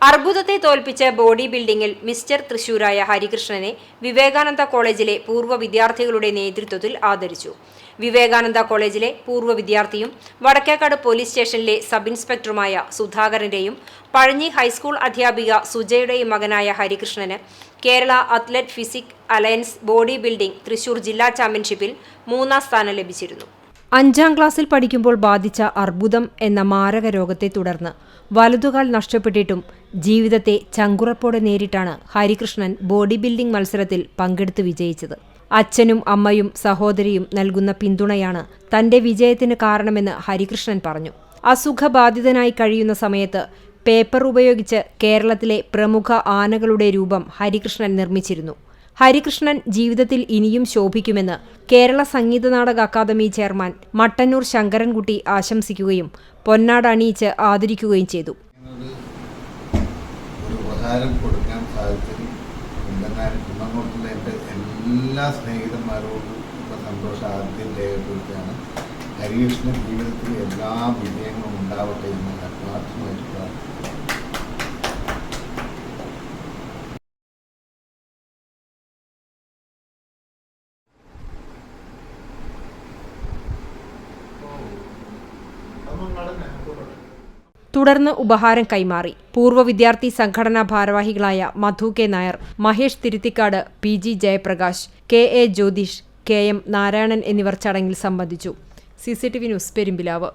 അർബുദത്തെ തോൽപ്പിച്ച് ബോഡി ബിൽഡിംഗിൽ മിസ്റ്റർ തൃശൂരായ ഹരികൃഷ്ണനെ വിവേകാനന്ദ കോളേജിലെ പൂർവ വിദ്യാർത്ഥികളുടെ നേതൃത്വത്തിൽ ആദരിച്ചു. വിവേകാനന്ദ കോളേജിലെ പൂർവ വിദ്യാർത്ഥിയും വടക്കേക്കാട് പോലീസ് സ്റ്റേഷനിലെ സബ് ഇൻസ്പെക്ടറുമായ സുധാകരന്റെയും പഴഞ്ഞി ഹൈസ്കൂൾ അധ്യാപിക സുജയുടെയും മകനായ ഹരികൃഷ്ണന് Kerala athlete physique alliance body building Thrissur ജില്ലാ ചാമ്പ്യൻഷിപ്പിൽ മൂന്നാം സ്ഥാനം ലഭിച്ചിരുന്നു. അഞ്ചാം ക്ലാസ്സിൽ പഠിക്കുമ്പോൾ ബാധിച്ച അർബുദം എന്ന മാരക രോഗത്തെ തുടർന്ന് വലതുകാൽ നഷ്ടപ്പെട്ടിട്ടും ജീവിതത്തെ ചങ്കുറപ്പോടെ നേരിട്ടാണ് ഹരികൃഷ്ണൻ ബോഡി ബിൽഡിംഗ് മത്സരത്തിൽ പങ്കെടുത്ത് വിജയിച്ചത്. അച്ഛനും അമ്മയും സഹോദരിയും നൽകുന്ന പിന്തുണയാണ് തന്റെ വിജയത്തിന് കാരണമെന്ന് ഹരികൃഷ്ണൻ പറഞ്ഞു. അസുഖബാധിതനായി കഴിയുന്ന സമയത്ത് പേപ്പർ ഉപയോഗിച്ച് കേരളത്തിലെ പ്രമുഖ ആനകളുടെ രൂപം ഹരികൃഷ്ണൻ നിർമ്മിച്ചിരുന്നു. ഹരികൃഷ്ണൻ ജീവിതത്തിൽ ഇനിയും ശോഭിക്കുമെന്ന് കേരള സംഗീത നാടക അക്കാദമി ചെയർമാൻ മട്ടന്നൂർ ശങ്കരൻകുട്ടി ആശംസിക്കുകയും പൊന്നാട് അണിയിച്ച് ആദരിക്കുകയും ചെയ്തു. എല്ലാ സ്നേഹിതന്മാരോടും സന്തോഷം ആദ്യം രേഖപ്പെടുത്തുകയാണ്. ഹരികൃഷ്ണൻ ജീവിതത്തിൽ എല്ലാ വിജയങ്ങളും ഉണ്ടാവട്ടെ എന്ന് ആത്മാർത്ഥമായിട്ട് തുടർന്ന് ഉപഹാരം കൈമാറി. പൂർവ വിദ്യാർത്ഥി സംഘടനാ ഭാരവാഹികളായ Madhu K Nair Mahesh Thiruthikkad P G Jayaprakash K A Jyothish K M Narayanan എന്നിവർ ചടങ്ങിൽ സംബന്ധിച്ചു. C C T V news Perumpilavu.